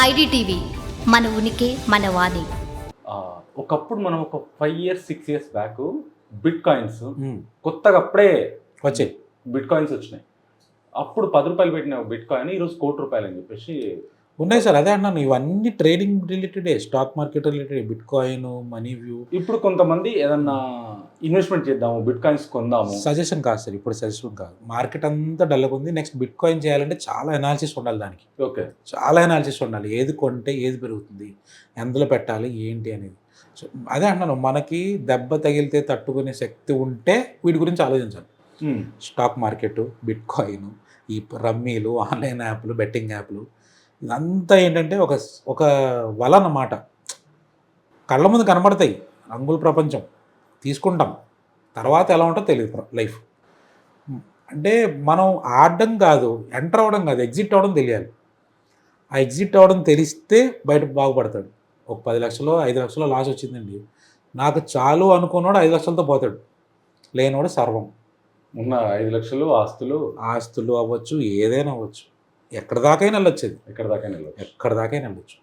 IDTV మన ఉనికి మన వాణి. ఆ, ఒకప్పుడు మనం ఒక five years six years back bit coins కొత్తగా అప్పుడే వచ్చాయి. బిట్ కాయిన్స్ వచ్చినాయి. అప్పుడు పది రూపాయలు పెట్టిన బిట్ కాయిన్ ఈరోజు కోటి రూపాయలు అని చెప్పేసి ఉన్నాయి సార్. అదే అన్నాను. ఇవన్నీ trading రిలేటెడే stock market related bit coin money view ఇప్పుడు కొంతమంది ఏదన్నా ఇన్వెస్ట్మెంట్ చేద్దాము బిట్ కాయిన్స్ కొందాము. సజెషన్ కాదు సార్. ఇప్పుడు సజెషన్ కాదు. మార్కెట్ అంతా డల్గా ఉంది. నెక్స్ట్ బిట్ కాయిన్ చేయాలంటే చాలా ఎనాలిసిస్ ఉండాలి దానికి. ఓకే. చాలా ఎనాలిసిస్ ఉండాలి. ఏది కొంటే ఏది పెరుగుతుంది? ఎందులో పెట్టాలి? ఏంటి అనేది. సో అదే అంటున్నాను మనకి దెబ్బ తగిలితే తట్టుకునే శక్తి ఉంటే వీటి గురించి ఆలోచించాలి. స్టాక్ మార్కెట్ బిట్ కాయిన్ ఈ రమ్మీలు ఆన్లైన్ యాప్లు బెట్టింగ్ యాప్లు ఇదంతా ఏంటంటే ఒక ఒక వల అన్నమాట కళ్ళ ముందు కనబడతాయి రంగుల ప్రపంచం. తీసుకుంటాం. తర్వాత ఎలా ఉంటుందో తెలియదు లైఫ్. అంటే మనం ఆడడం కాదు ఎంటర్ అవ్వడం కాదు ఎగ్జిట్ అవ్వడం తెలియాలి. ఆ ఎగ్జిట్ అవ్వడం తెలిస్తే బయట బాగుపడతాడు. ఒక పది లక్షలు ఐదు లక్షలు లాస్ వచ్చిందండి. నాకు చాలు అనుకున్నాడు ఐదు లక్షలతో పోతాడు. లేనివాడు సర్వం. ఉన్న ఐదు లక్షలు ఆస్తులు. ఆస్తులు అవ్వచ్చు ఏదైనా అవ్వచ్చు. ఎక్కడి దాకైనా వెళ్ళొచ్చు అది ఎక్కడ దాకా వెళ్ళచ్చు. ఎక్కడి దాకైనా వెళ్ళొచ్చు.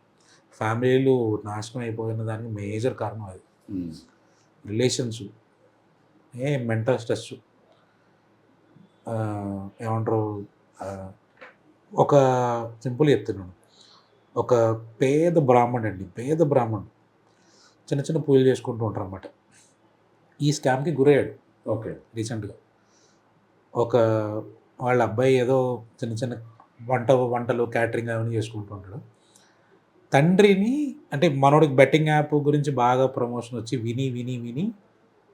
ఫ్యామిలీలు నాశనం అయిపోయిన దానికి మేజర్ కారణం అది. రిలేషన్స్. ఏ మెంటల్ స్ట్రెస్ ఏమంటారు? ఒక సింపుల్ చెప్తున్నాను ఒక పేద బ్రాహ్మణుడు అండి. పేద బ్రాహ్మణుడు. చిన్న చిన్న పూజలు చేసుకుంటూ ఉంటారు అనమాట ఈ స్కామ్కి గురయ్యాడు. ఓకే. రీసెంట్గా. ఒక వాళ్ళ అబ్బాయి ఏదో చిన్న చిన్న వంట వంటలు క్యాటరింగ్ అవన్నీ చేసుకుంటూ ఉంటాడు. తండ్రిని అంటే మనోడికి బెట్టింగ్ యాప్ గురించి బాగా ప్రమోషన్ వచ్చి విని విని విని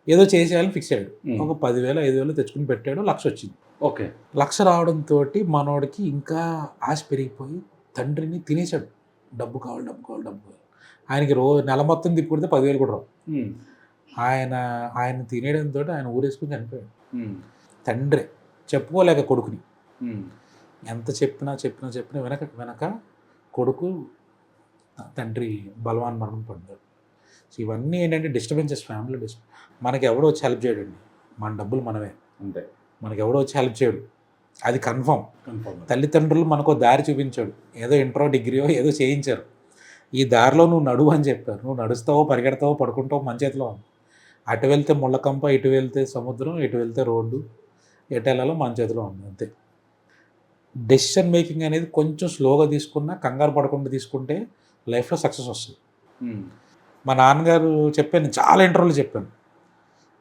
ఏదో చేసేయాలని ఫిక్స్ అయ్యాడు. ఒక పదివేలు ఐదు వేలు తెచ్చుకుని పెట్టాడు లక్ష వచ్చింది. ఓకే. లక్ష రావడంతో మనోడికి ఇంకా ఆశ పెరిగిపోయి తండ్రిని తినేశాడు. డబ్బు కావాలి డబ్బు కావాలి డబ్బు కావాలి. ఆయనకి రోజు నెల మొత్తం తిప్పుకుంటే పదివేలు కూడా రావు. ఆయన ఆయన తినేయడంతో ఆయన ఊరేసుకుని చనిపోయాడు. తండ్రి చెప్పుకోలేక కొడుకుని. ఎంత చెప్పినా చెప్పినా చెప్పినా వెనక వెనక కొడుకు తండ్రి బలవాన్ మరణం పడ్డాడు సో ఇవన్నీ ఏంటంటే డిస్టర్బెన్సెస్ ఫ్యామిలీ డిస్టర్బ్ మనకి ఎవడో వచ్చి హెల్ప్ చేయడండి. మన డబ్బులు మనమే. అంతే. మనకి ఎవడో వచ్చి హెల్ప్ చేయడు. అది కన్ఫర్మ్. కన్ఫర్మ్. తల్లిదండ్రులు మనకు దారి చూపించాడు. ఏదో ఇంట్రో డిగ్రీయో ఏదో చేయించారు. ఈ దారిలో నువ్వు నడువు అని చెప్పారు. నువ్వు నడుస్తావో పరిగెడతావో పడుకుంటావో మన చేతిలో ఉంది. అటు వెళ్తే ముళ్ళకంప ఇటు వెళ్తే సముద్రం ఇటు వెళ్తే రోడ్డు ఎటు వెళ్ళాలో మన చేతిలో ఉంది. అంతే. డెసిషన్ మేకింగ్ అనేది కొంచెం స్లోగా తీసుకున్నా కంగారు పడకుండా తీసుకుంటే లైఫ్లో సక్సెస్ వస్తుంది. ఉమ్, మా నాన్నగారు చెప్పాను చాలా ఇంటర్వ్యూలు చెప్పాను.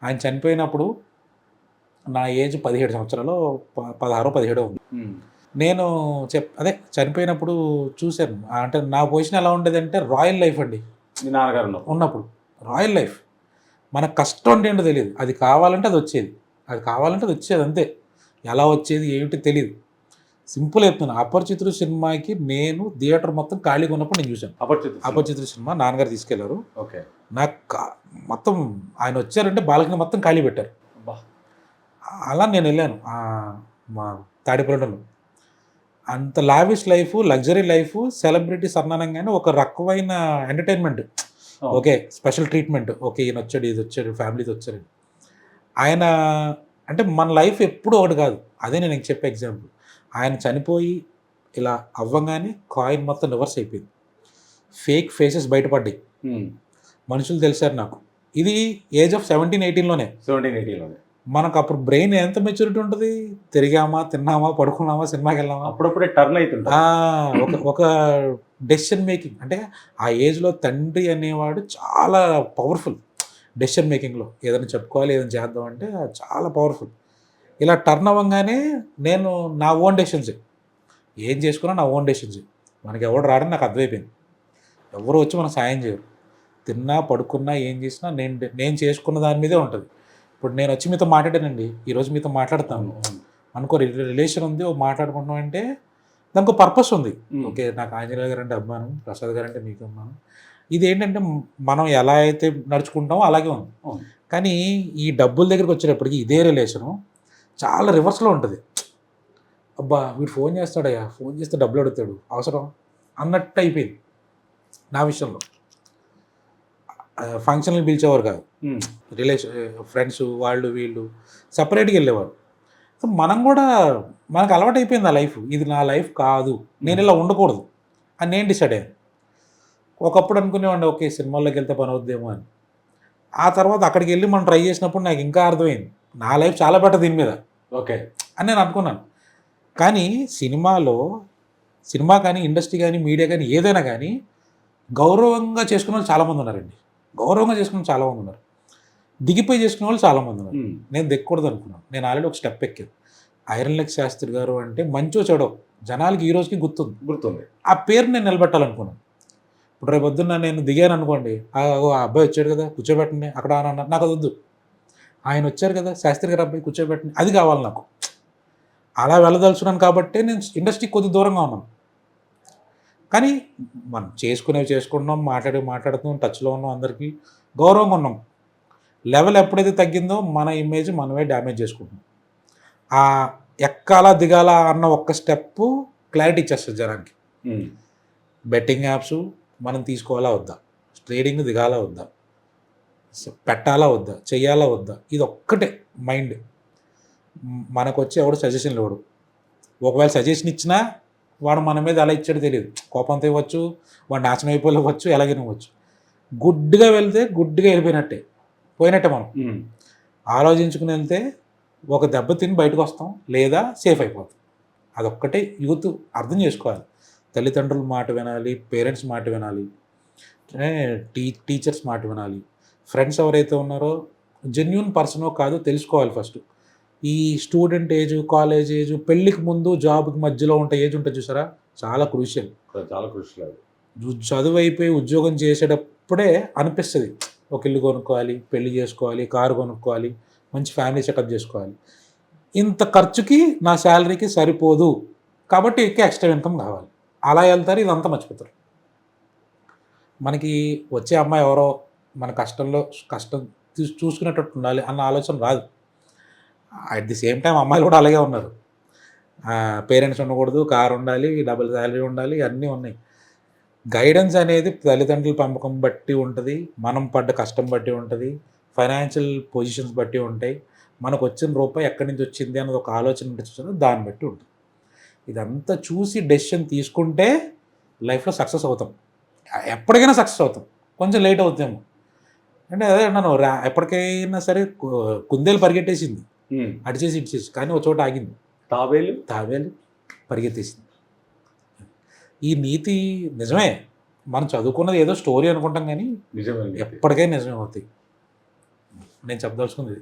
ఆయన చనిపోయినప్పుడు నా ఏజ్ పదిహేడు సంవత్సరాలు పదహారో పదిహేడో ఉంది. ఉమ్, నేను చెప్ అదే చనిపోయినప్పుడు చూశాను. అంటే నా పొజిషన్ ఎలా ఉండేదంటే రాయల్ లైఫ్ అండి. మీ నాన్నగారు ఉన్నప్పుడు. ఉన్నప్పుడు రాయల్ లైఫ్ మన కష్టం అంటే ఏంటో తెలియదు. అది కావాలంటే అది వచ్చేది. అది కావాలంటే అది వచ్చేది అంతే. ఎలా వచ్చేది ఏమిటి తెలియదు సింపుల్ చెప్తున్నాను అపరిచితుడు సినిమాకి నేను థియేటర్ మొత్తం ఖాళీగా ఉన్నప్పుడు నేను చూశాను. అపరిచిత అపరిచితుడు సినిమా నాన్నగారు తీసుకెళ్ళారు. ఓకే. నాకు మొత్తం ఆయన వచ్చారంటే బాల్కనీ మొత్తం ఖాళీ పెట్టారు. అలా నేను వెళ్ళాను. మా తాడిపల్లెలో అంత lavish life luxury life celebrities అన్నానంగానే ఒక రకమైన entertainment. Okay special treatment. Okay ఈయన వచ్చాడు ఇది వచ్చాడు ఫ్యామిలీతో వచ్చాడు ఆయన అంటే మన లైఫ్ ఎప్పుడూ ఒకటి కాదు. అదే నేను చెప్పే ఎగ్జాంపుల్. ఆయన చనిపోయి ఇలా అవ్వగానే కాయిన్ మొత్తం రివర్స్ అయిపోయింది. ఫేక్ ఫేసెస్ బయటపడ్డాయి. ఉమ్, మనుషులు తెలిసారు నాకు. ఇది ఏజ్ ఆఫ్ సెవెంటీన్ ఎయిటీన్లోనే సెవెంటీన్ ఎయిటీలోనే మనకు అప్పుడు బ్రెయిన్ ఎంత మెచ్యూరిటీ ఉంటుంది? తిరిగామా తిన్నామా పడుకున్నామా సినిమాకి వెళ్ళామా? అప్పుడప్పుడే టర్న్ అవుతుంటా ఆ, ఒక ఒక డెసిషన్ మేకింగ్ అంటే ఆ ఏజ్లో తండ్రి అనేవాడు చాలా పవర్ఫుల్ డెసిషన్ మేకింగ్లో ఏదైనా చెప్పుకోవాలి ఏదైనా చేద్దాం అంటే చాలా పవర్ఫుల్ ఇలా టర్న్ అవ్వగానే నేను నా ఓన్ డెసిషన్స్ ఏం. చేసుకున్నా నా ఓన్ డెసిషన్స్ మనకి ఎవడు రాడని నాకు అర్థమైపోయింది. ఎవరు వచ్చి మనకు సాయం చేయరు. తిన్నా పడుకున్నా ఏం చేసినా నేను నేను చేసుకున్న దాని మీదే ఉంటుంది. ఇప్పుడు నేను వచ్చి మీతో మాట్లాడానండి. ఈరోజు మీతో మాట్లాడతాను. అనుకో రిలేషన్ ఉంది ఓ మాట్లాడుకుంటున్నాం అంటే దానికి పర్పస్ ఉంది. ఓకే నాకు ఆంజనేయ గారు అంటే అభిమానం ప్రసాద్ గారు అంటే మీకు అభిమానం. ఇది ఏంటంటే మనం ఎలా అయితే నడుచుకుంటామో అలాగే ఉంది. కానీ ఈ డబ్బుల దగ్గరికి వచ్చేటప్పటికి ఇదే రిలేషను చాలా రివర్స్లో ఉంటుంది. అబ్బా వీడు ఫోన్ చేస్తాడయ్యా ఫోన్ చేస్తే డబ్బులు అడుగుతాడు. అవసరం? అన్నట్టు అయిపోయింది నా విషయంలో. ఫంక్షన్లు పిలిచేవారు కాదు. రిలేషన్ ఫ్రెండ్స్ వాళ్ళు వీళ్ళు సపరేట్గా వెళ్ళేవారు. సో మనం కూడా మనకు అలవాటు అయిపోయింది ఆ లైఫ్ ఇది నా లైఫ్ కాదు. నేను ఇలా ఉండకూడదు. అని నేను డిసైడ్ అయ్యాను. ఒకప్పుడు అనుకునేవాడిని ఓకే సినిమాల్లోకి వెళ్తే పని అవుద్దేమో అని. ఆ తర్వాత అక్కడికి వెళ్ళి మనం ట్రై చేసినప్పుడు నాకు ఇంకా అర్థమైంది. నా లైఫ్ చాలా బెటర్ దీని మీద. ఓకే. అని నేను అనుకున్నాను. కానీ సినిమాలో సినిమా కానీ ఇండస్ట్రీ కానీ మీడియా కానీ ఏదైనా కానీ గౌరవంగా చేసుకునే వాళ్ళు చాలామంది ఉన్నారండి. గౌరవంగా చేసుకునే వాళ్ళు చాలామంది ఉన్నారు. దిగిపోయి చేసుకునే వాళ్ళు చాలామంది ఉన్నారు. నేను దిక్కకూడదు అనుకున్నాను. నేను ఆల్రెడీ ఒక స్టెప్ ఎక్కాను. ఐరన్ లెగ్ శాస్త్రి గారు అంటే మంచో చెడో జనాలకి ఈ రోజుకి గుర్తుంది. గుర్తుంది. ఆ పేరు నేను నిలబెట్టాలనుకున్నాను. ఇప్పుడు రేపు పొద్దున్న నేను దిగాను అనుకోండి ఆ ఓ ఆ అబ్బాయి వచ్చాడు కదా కూర్చోబెట్టండి అక్కడ అని అన్నారు. నాకు అది వద్దు. ఆయన వచ్చారు కదా శాస్త్రి గారు అబ్బాయి కూర్చోబెట్టండి అది కావాలి నాకు. అలా వెళ్ళదలుచున్నాను కాబట్టి నేను ఇండస్ట్రీకి కొద్ది దూరంగా ఉన్నాను. కానీ మనం చేసుకునేవి చేసుకుంటున్నాం మాట్లాడి మాట్లాడుతున్నాం టచ్లో ఉన్నాం అందరికీ గౌరవంగా ఉన్నాం. లెవెల్ ఎప్పుడైతే తగ్గిందో మన ఇమేజ్ మనమే డ్యామేజ్ చేసుకుంటున్నాం. ఆ ఎక్కాలా దిగాలా అన్న ఒక్క స్టెప్ క్లారిటీ ఇచ్చేస్తుంది జనానికి. బెట్టింగ్ యాప్స్ మనం తీసుకోవాలా వద్దా? ట్రేడింగ్ దిగాలా వద్దా? పెట్టాలా వద్దా? చెయ్యాలా వద్దా? ఇది ఒక్కటే మైండ్. మనకు వచ్చి ఎవడు సజెషన్లు ఇవ్వడు ఒకవేళ సజెషన్ ఇచ్చినా వాడు మన మీద ఎలా ఇచ్చాడో తెలియదు. కోపంతో ఇవ్వచ్చు వాడు నాశనం అయిపోవచ్చు ఎలాగైనా ఇవ్వచ్చు గుడ్డిగా వెళ్తే గుడ్డిగా వెళ్ళిపోయినట్టే. పోయినట్టే మనం. ఆలోచించుకుని వెళ్తే ఒక దెబ్బ తిని బయటకు వస్తాం లేదా సేఫ్ అయిపోతాం. అదొక్కటే యూత్ అర్థం చేసుకోవాలి. తల్లిదండ్రుల మాట వినాలి పేరెంట్స్ మాట వినాలి టీ టీచర్స్ మాట వినాలి. ఫ్రెండ్స్ ఎవరైతే ఉన్నారో జెన్యున్ పర్సనో కాదో తెలుసుకోవాలి ఫస్ట్ ఈ స్టూడెంట్ ఏజ్ కాలేజ్ ఏజ్ పెళ్ళికి ముందు జాబ్కి మధ్యలో ఉంటే ఏజ్ ఉంటుంది చూసారా? చాలా క్రూషియల్ చాలా కృషి చదువు అయిపోయి ఉద్యోగం చేసేటప్పుడే అనిపిస్తుంది. ఒక ఇల్లు కొనుక్కోవాలి పెళ్ళి చేసుకోవాలి కారు కొనుక్కోవాలి మంచి ఫ్యామిలీ సెటప్ చేసుకోవాలి. ఇంత ఖర్చుకి నా శాలరీకి సరిపోదు. కాబట్టి ఎక్కువ ఎక్స్ట్రా ఇన్కమ్ కావాలి. అలా వెళ్తారు ఇదంతా మర్చిపోతారు. మనకి వచ్చే అమ్మాయి ఎవరో మన కష్టంలో కష్టం చూసుకునేటట్టు ఉండాలి అన్న ఆలోచన రాదు. అట్ ది సేమ్ టైం అమ్మాయిలు కూడా అలాగే ఉన్నారు. పేరెంట్స్ ఉండకూడదు కారు ఉండాలి డబుల్ శాలరీ ఉండాలి అన్నీ ఉన్నాయి. గైడెన్స్ అనేది తల్లిదండ్రుల పెంపకం బట్టి ఉంటుంది మనం పడ్డ కష్టం బట్టి ఉంటుంది ఫైనాన్షియల్ పొజిషన్స్ బట్టి ఉంటాయి. మనకు వచ్చిన రూపాయి ఎక్కడి నుంచి వచ్చింది అన్నది ఒక ఆలోచన ఉంటుంది దాన్ని బట్టి ఉంటుంది. ఇదంతా చూసి డెసిషన్ తీసుకుంటే లైఫ్లో సక్సెస్ అవుతాం. ఎప్పటికైనా సక్సెస్ అవుతాం. కొంచెం లేట్ అవుతాము. అంటే అదే అన్నాను రా ఎప్పటికైనా సరే కుందేలు పరిగెట్టేసింది. ఉమ్. అడిచేసి ఇడిచేసి కానీ ఒక చోట ఆగింది. తాబేలు? తావేలు పరిగెత్తేసింది. ఈ నీతి నిజమే. మనం చదువుకున్నది ఏదో స్టోరీ అనుకుంటాం కానీ నిజమే ఎప్పటికైనా నిజమే అవుతాయి. నేను చెప్పదలుచుకుంది.